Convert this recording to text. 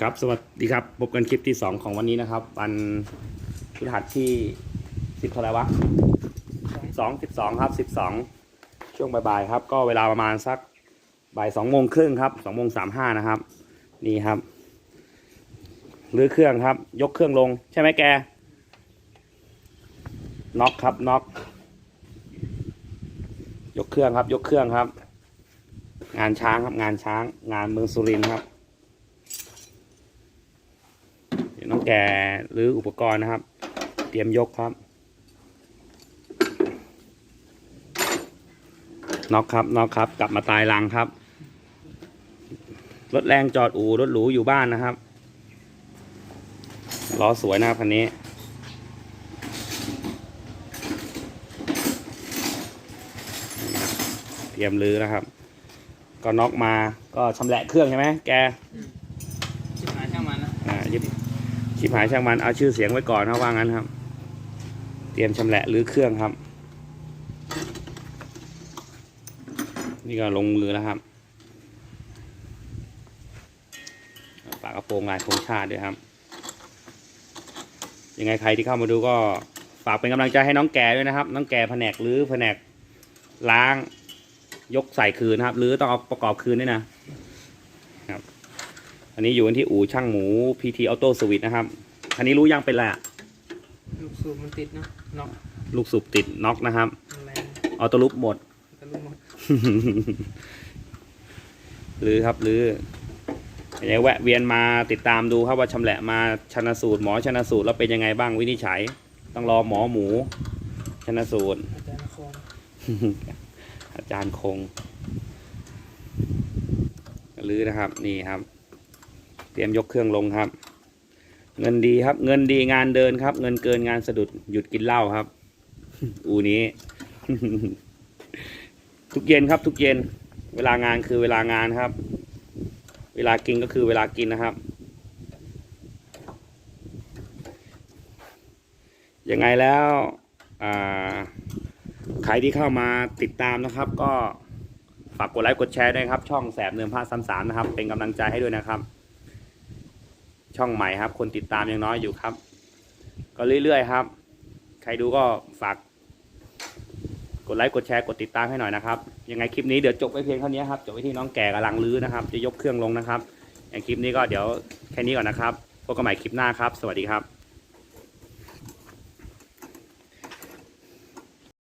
ครับสวัสดีครับพบกันคลิปที่ 2 ของวันนี้นะครับ วันพฤหัสที่10เท่าไหร่วะ2 12ครับ12ช่วงบ่ายๆครับ ก็เวลาประมาณสักบ่าย2โมงครึ่งครับ2โมง35นะครับ นี่ครับรื้อเครื่องครับ ยกเครื่องลง ใช่ไหมแกน็อกครับน็อกยกเครื่องครับ ยกเครื่องครับ งานช้างครับงานช้าง งานเมืองสุรินทร์ครับ เดี๋ยวน้อง แกหรืออุปกรณ์นะครับ เตรียมยกครับน็อกครับน็อกครับ กลับมาตายรังครับรถแรงจอดอู่รถหรูอยู่บ้านนะครับล้อสวยนะครับคันนี้ เตรียมรื้อนะครับ ก็น็อกมาก็ชำแหละเครื่องใช่ไหมแกชิบหายช่างมันนะอ่ายิบ ชิบหายช่างมันเอาชื่อเสียงไว้ก่อนนะว่างั้นครับ เตรียมชำแหละหรือเครื่องครับ นี่ก็ลงมือแล้วครับฝากระโปรงลายธงชาติด้วยครับ ยังไงใครที่เข้ามาดูก็ฝากเป็นกำลังใจให้น้องแก่ด้วยนะครับ น้องแก่แผนกหรือแผนกล้างยกใส่คืนนะครับ หรือต้องเอาประกอบคืนด้วยนะ อันนี้อยู่กันที่อู่ช่างหมู PT Auto Service นะครับ คันนี้รู้ยังเป็นไรอะลูกสูบมันติดเนาะน็อกลูกสูบติดน็อกนะครับมันแรงออโต้ลุปหมด ตะลุมหมดหรือครับหรืออยากแวะเวียนมาติดตามดูครับว่าชำแหละมาชนะสูตรหมอชนะสูตรแล้วเป็นยังไงบ้างวินิจฉัย ต้องรอหมอหมู ชนะสูตร อาจารย์คงอาจารย์คง หรือนะครับนี่ครับ เตรียมยกเครื่องลงครับ เงินดีครับ เงินดีงานเดินครับ เงินเกินงานสะดุดหยุดกินเหล้าครับ อูนี้ ทุกเย็นครับ ทุกเย็น เวลางานคือเวลางานครับ เวลากินก็คือเวลากินนะครับ ยังไงแล้วใครที่เข้ามาติดตามนะครับ ก็ฝากกดไลค์กดแชร์ด้วยครับ ช่องแสบเนื้อผ้าซ้ำสามนะครับ เป็นกำลังใจให้ด้วยนะครับ ช่องใหม่ครับ คนติดตามยังน้อยอยู่ครับ ก็เรื่อยๆครับ ใครดูก็ฝากกดไลค์กดแชร์กดติดตามให้หน่อยนะครับ ยังไงคลิปนี้เดี๋ยวจบไว้เพียงเท่านี้ครับจบไว้ที่น้องแก่กำลังลื้อนะครับ จะยกเครื่องลงนะครับอย่างคลิปนี้ก็เดี๋ยวแค่นี้ก่อนนะครับพบกันใหม่คลิปหน้าครับ สวัสดีครับ